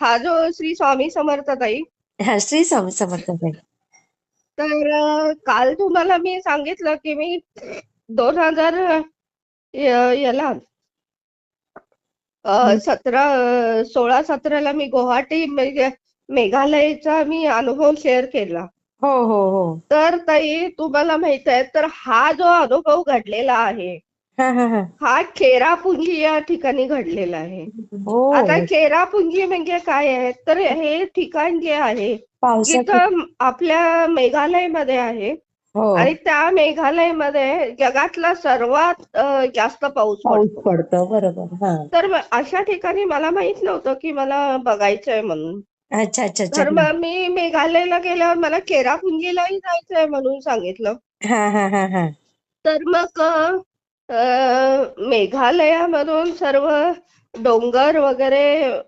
हा जो श्री स्वामी समर्थ ताई. हा श्री स्वामी समर्थ ताई. तर काल तुम्हाला मी सांगितलं की मी दोन हजार याला सतरा सोळा सतराला मी गुवाहाटी मेघालयचा मी अनुभव शेअर केला. हो हो हो. तर ताई तुम्हाला माहीत आहे तर हा जो अनुभव घडलेला आहे हा हा हा हा चेरापुंजी या ठिकाणी घडलेला आहे. हो. आता चेरापुंजी म्हणजे काय आहे? तर हे ठिकाण जे आहे जिथं आपल्या मेघालयमध्ये आहे हो. आणि त्या मेघालयमध्ये जगातला सर्वात जास्त पाऊस पाऊस पडतो पडतो बरोबर तर अशा ठिकाणी मला माहीत नव्हतं की मला बघायचंय म्हणून. अच्छा अच्छा तर मग मी मेघालयला गेल्यावर मला चेरापुंजीलाही जायचंय म्हणून सांगितलं. तर मग मेघालयामधून सर्व डोंगर वगैरे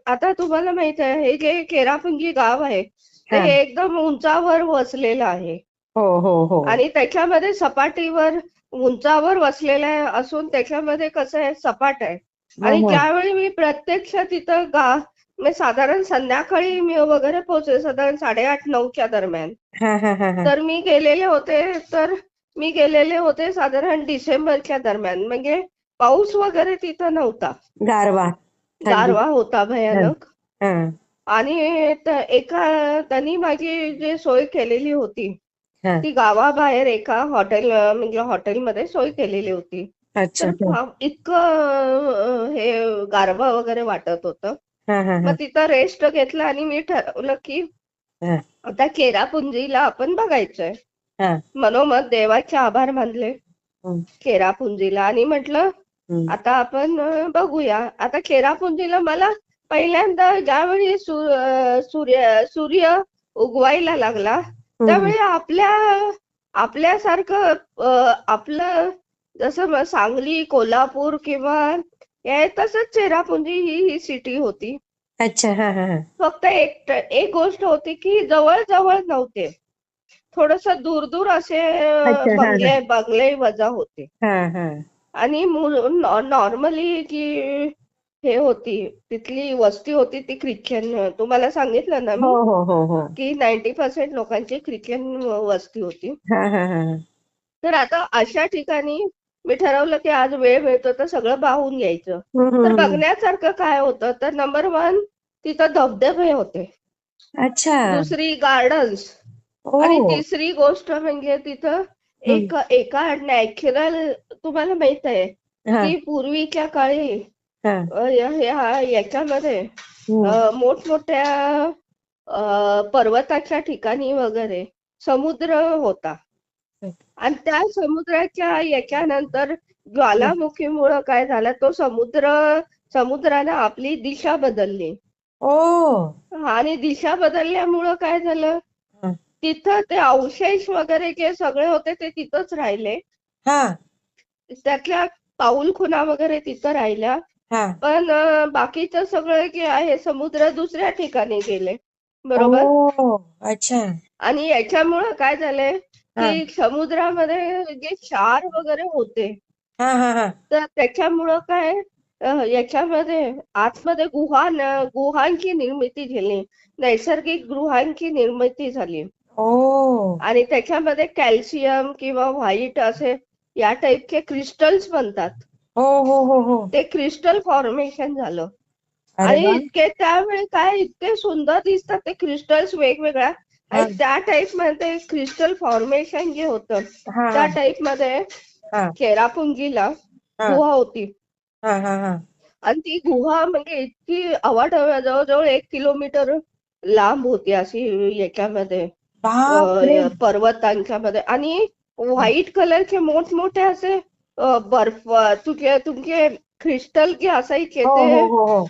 आता तुम्हाला माहीत आहे हे जे चेरापुंजी गाव आहे ते हा. हे. एकदम उंचावर वसलेलं आहे. हो हो हो. आणि त्याच्यामध्ये सपाटीवर उंचावर वसलेलं आहे असून त्याच्यामध्ये कसं आहे सपाट आहे. आणि हो, हो. ज्यावेळी मी प्रत्यक्ष तिथं गा म्हणजे साधारण संध्याकाळी मी वगैरे पोहोचले साधारण साडेआठ नऊच्या दरम्यान. हा हा हा हा. तर मी गेलेले होते तर मी गेलेले होते साधारण डिसेंबरच्या दरम्यान. म्हणजे पाऊस वगैरे तिथं नव्हता. गारवा. गारवा होता भयानक. आणि एका त्यांनी माझी जी सोय केलेली होती ती गावाबाहेर एका हॉटेल म्हणजे हॉटेलमध्ये सोय केलेली होती. इतकं हे गारवा वगैरे वाटत होतं. मग तिथं रेस्ट घेतला आणि मी ठरवलं की आता चेरापुंजीला आपण बघायचंय. मनोमत देवाचे आभार मानले. हम्म, चेरापुंजीला आणि म्हटलं. आता आपण बघूया. आता चेरापुंजीला मला पहिल्यांदा ज्यावेळी सूर्य सूर्य उगवायला लागला त्यावेळी आपल्या आपल्यासारखं आपलं जसं सांगली कोल्हापूर किंवा तसंच चेरापुंजी ही ही सिटी होती. अच्छा फक्त एक एक गोष्ट होती की जवळ जवळ नव्हते. थोडस दूर दूर असे. बंगले बंगले वजा होते. आणि नॉर्मली जी हे होती तिथली वस्ती होती ती ख्रिश्चन तुम्हाला सांगितलं ना मी? हो हो हो की नाईन्टी पर्सेंट लोकांची ख्रिश्चन वस्ती होती. तर आता अशा ठिकाणी मी ठरवलं की आज वेळ मिळतो तर सगळं पाहून घ्यायचं. तर. बघण्यासारखं काय होतं? तर नंबर वन तिथं धबधबे होते. अच्छा. दुसरी गार्डन्स आणि तिसरी गोष्ट म्हणजे तिथं एक एका नॅचरल तुम्हाला माहीत आहे हा. की पूर्वीच्या काळी याच्यामध्ये मोठमोठ्या पर्वताच्या ठिकाणी वगैरे समुद्र होता. आणि त्या समुद्राच्या याच्यानंतर ज्वालामुखीमुळं काय झालं तो समुद्र समुद्रानं आपली दिशा बदलली. ओ. आणि दिशा बदलल्यामुळं काय झालं. तिथं ते अवशेष वगैरे जे सगळे होते ते तिथंच राहिले. हा. त्यातल्या पाऊलखुणा वगैरे तिथं राहिल्या. हा. पण अ, बाकीचं सगळं जे आहे समुद्र दुसऱ्या ठिकाणी गेले. बरोबर? ओ अच्छा. आणि याच्यामुळं काय झालंय हा. की समुद्रामध्ये जे क्षार वगैरे होते हा हा हा. तर त्याच्यामुळं काय अ, याच्यामध्ये आतमध्ये गुहा न- गुहांची निर्मिती झाली. नैसर्गिक गृहांची निर्मिती झाली. आणि त्याच्यामध्ये कॅल्शियम किंवा व्हाईट असे या टाईपचे क्रिस्टल्स बनतात. हो हो हो हो. ते क्रिस्टल फॉर्मेशन झालं. आणि इतके त्यावेळी काय इतके सुंदर दिसतात ते क्रिस्टल्स वेगवेगळ्या. आणि त्या टाईपमध्ये क्रिस्टल फॉर्मेशन जे होतं हा. त्या टाईपमध्ये चेरापुंजीला गुहा होती. हा हा हा. आणि ती गुहा म्हणजे इतकी अवाढव्य जवळजवळ एक किलोमीटर लांब होती अशी याच्यामध्ये. पर्वतांच्या मध्ये आणि व्हाईट कलरचे मोठमोठे असे बर्फ तुझे तुमचे क्रिस्टल जे असायचे हो ते हो हो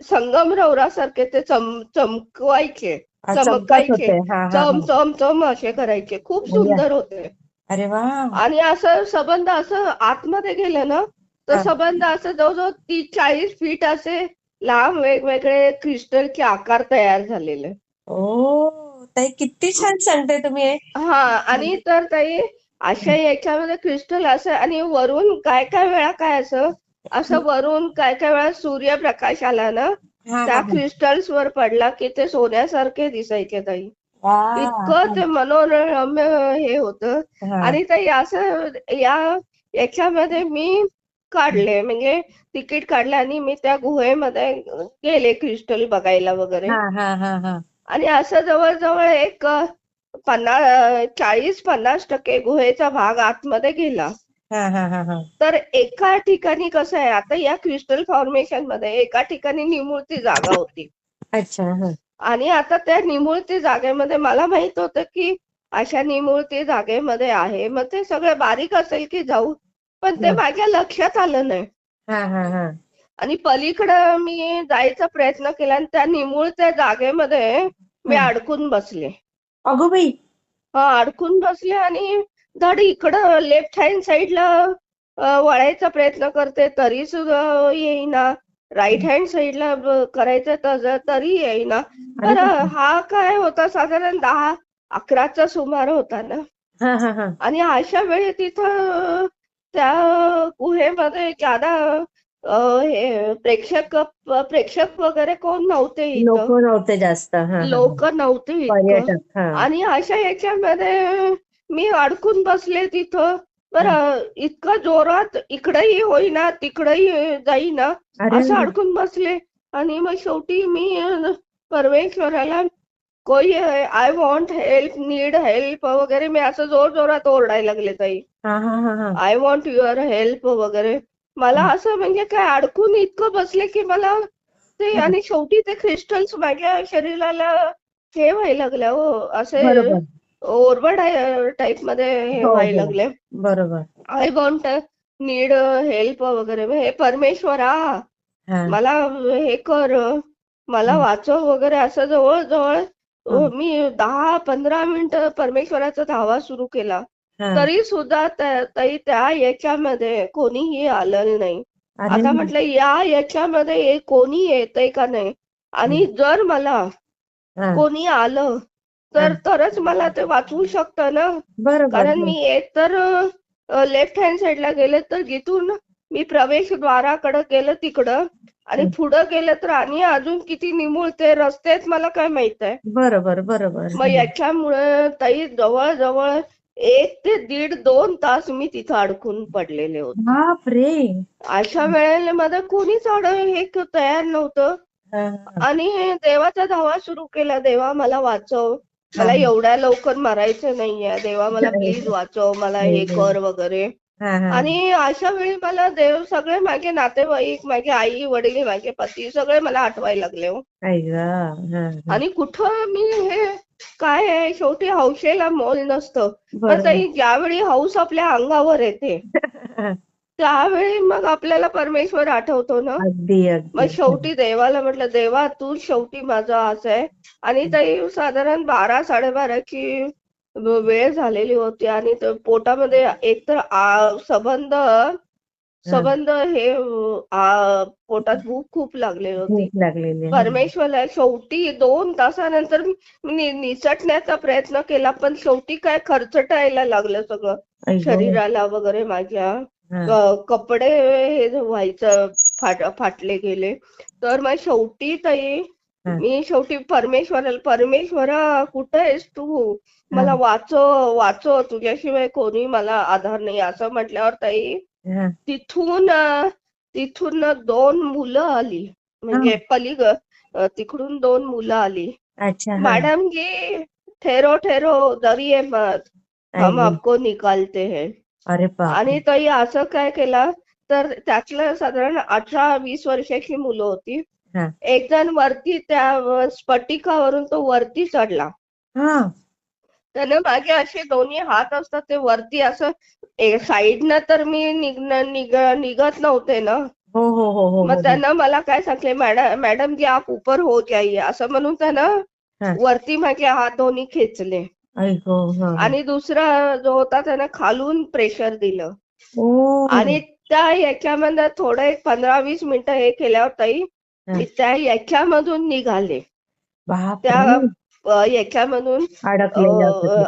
संगमरवरासारखे ते चम चमकवायचे. चमकायचे. चम चम चम असे करायचे. खूप. सुंदर होते. अरे वा. आणि असं सबंध असं आतमध्ये गेलं ना तर. सबंध असं जवळजवळ तीस चाळीस फीट असे लांब वेगवेगळे क्रिस्टलचे आकार तयार झालेले. ओ. ताई किती छान सांगताय तुम्ही हे. हा आणि तर ताई अशा याच्यामध्ये क्रिस्टल असं आणि वरून काय काय वेळा काय असं असं वरून काय काय वेळा सूर्यप्रकाश आला ना हा त्या हा हा. क्रिस्टल्स वर पडला की ते सोन्यासारखे दिसायचे ताई. वा इतकं ते मनोरम्य हे होतं. हा. आणि ताई असं या याच्यामध्ये मी काढले म्हणजे तिकीट काढले आणि मी त्या गुहेमध्ये गेले क्रिस्टल बघायला वगैरे. हा हा हा हा. आणि असं जवळजवळ एक पन्नास चाळीस पन्नास टक्के गुहेचा भाग आतमध्ये गेला. तर एका ठिकाणी कसं आहे आता या क्रिस्टल फॉर्मेशनमध्ये एका ठिकाणी निमुळती जागा होती. अच्छा आणि आता त्या निमुळती जागेमध्ये मला माहीत होतं की अशा निमुळती जागेमध्ये आहे. मग ते सगळं बारीक असेल की जाऊ पण ते. माझ्या लक्षात आलं नाही. आणि पलीकडं मी जायचा प्रयत्न केला आणि त्या निमुळत्या जागेमध्ये मी. अडकून बसले. अगो बाई. हा अडकून बसले आणि धड इकडं लेफ्ट हँड साईडला वळायचा प्रयत्न करते तरी सुद्धा येईना. राईट हँड साईडला करायचं तर तरी येईना. तर. हा काय होता? साधारण दहा अकराचा सुमार होता ना? हा हा हा. आणि अशा वेळी तिथं त्या गुहेमध्ये ज्यादा अ, हे प्रेक्षक प्रेक्षक वगैरे कोण नव्हते लोक इथं नव्हते जास्त लोक नव्हते आणि अशा याच्यामध्ये मी अडकून बसले तिथं. बरं इतकं जोरात इकडंही होईना तिकडंही जाईना असं अडकून बसले. आणि मग शेवटी मी परमेश्वराला कोई I want help need help वगैरे मी असं जोर जोरात ओरडायला लागले ताई. आय वॉन्ट युअर हेल्प वगैरे. मला. असं म्हणजे काय अडकून इतकं बसले की मला ते. आणि शेवटी ते क्रिस्टल्स माझ्या शरीराला हे व्हायला लागल्या हो. असे ओरबड टाईपमध्ये हे हो व्हायला हो. लागले. बरोबर. आय वॉन्ट नीड हेल्प वगैरे. हे परमेश्वरा मला हे कर. मला. वाचव वगैरे. असं जवळजवळ हं. मी दहा पंधरा मिनिटं परमेश्वराचा धावा सुरू केला. तरी सुद्धा ताई त्या याच्यामध्ये कोणीही आलं नाही. आता म्हटलं या याच्यामध्ये कोणी येतंय का नाही? आणि जर मला कोणी आलं तर. तरच मला ते वाचवू शकतं ना? कारण मी एक तर लेफ्ट हँड साईडला गेले तर जिथून मी प्रवेशद्वाराकडे गेलं तिकडं आणि. पुढं गेलं तर आणि अजून किती निमुळते रस्ते आहेत मला काय माहीत आहे? बरोबर बरोबर. मग याच्यामुळे ताई जवळजवळ एक ते दीड दोन तास मी तिथं अडकून पडलेले होते बाप रे अशा वेळेला माझं कोणीच अड हे तयार नव्हतं आणि देवाचा धावा सुरू केला देवा मला वाचव मला. एवढ्या लवकर मरायचं नाहीये देवा मला. प्लीज वाचव मला हे. कर वगैरे. आणि अशा वेळी मला देव सगळे माझे नातेवाईक माझे आई वडील माझे पती सगळे मला आठवायला लागले हो. आणि कुठं मी हे काय आहे शेवटी हौशेला मोल नसतं. पण ताई ज्यावेळी हौस आपल्या अंगावर येते त्यावेळी मग आपल्याला परमेश्वर आठवतो ना? अगदी मग शेवटी देवाला म्हटलं देवा तू शेवटी माझा असं आहे. आणि ताई साधारण बारा साडेबाराची वेळ झालेली होती आणि तो पोटामध्ये एकतर आ- सबंध सबंध हे आ, पोटात भूक खूप लागलेली होती भूक लागलेली आहे. परमेश्वरला शेवटी दोन तासानंतर मी नि- निसटण्याचा प्रयत्न केला पण शेवटी काय खरचटायला लागलं सगळं आई ग. शरीराला वगैरे माझ्या हा. क- कपडे हे व्हायचं फाट फाटले गेले तर मग शेवटी ताई. मी शेवटी परमेश्वराला परमेश्वरा कुठे आहेस तू? मला. वाचव वाचव. तुझ्याशिवाय कोणी मला आधार नाही. असं म्हटल्यावर ताई. तिथून तिथून दोन मुलं आली. म्हणजे पलीग तिकडून दोन मुलं आली. मैडम जी ठहरो ठहरो डरिए मत. हम. आपको निकालते हैं. आणि ताई असं काय केलं? तर त्यातलं साधारण अठरा वीस वर्षाची मुलं होती. एक जण वरती त्या स्फटिकावरून तो वरती चढला. हा. त्यानं माझे असे दोन्ही हात असतात ते वरती असं साईडनं तर मी निघत नव्हते ना. हो हो हो हो मग हो. त्यानं मला काय सांगले मॅडम मॅडम जी आप ऊपर हो जाइए असं म्हणून त्यानं. वरती माझे हात दोन्ही खेचले. आणि दुसरा जो होता त्यानं खालून प्रेशर दिलं. आणि त्या याच्यामध्ये थोडं एक पंधरा वीस मिनिटं हे केल्यावर ताई मी त्या याच्यामधून निघाले. त्या. अ, याच्यामधून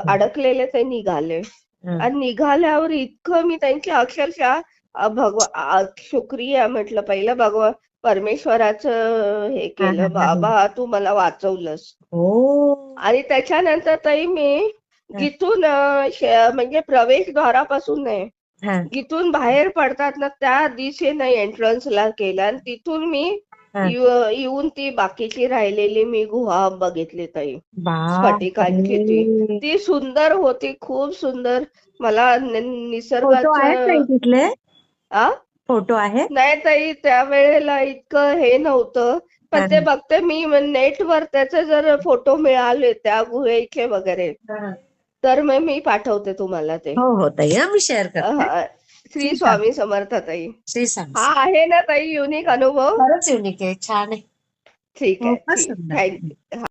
अडकलेलं होतं ते निघाले. हा. आणि निघाल्यावर इतकं मी त्यांची अक्षरशः अ, भगवा शुक्रिया म्हटलं. पहिलं भगवा परमेश्वराचं हे केलं. हा, हा. बाबा तू मला वाचवलंस. हो. आणि त्याच्यानंतर ताई मी जिथून अं, श- म्हणजे प्रवेशद्वारापासून नाही हा. जिथून बाहेर पडतात ना त्या दिशेने एंट्रन्सला केलं. आणि तिथून मी येऊन ती बाकीची राहिलेली मी गुहा बघितली ताई. स्फटिकांची ती. ती सुंदर होती खूप सुंदर. मला निसर्गाचं फोटो आहेत नाही ताई त्यावेळेला इतकं हे नव्हतं. पण ते. बघते मी नेटवर त्याचे जर फोटो मिळाले त्या गुहेचे वगैरे. तर मग मी पाठवते तुम्हाला ते. हो हो ताई हा, मी शेअर करते. श्री. स्वामी समर्थ ताई. श्री स्वामी हा आहे ना ताई युनिक अनुभव. खरंच युनिक आहे छान आहे. ठीक आहे थँक्यू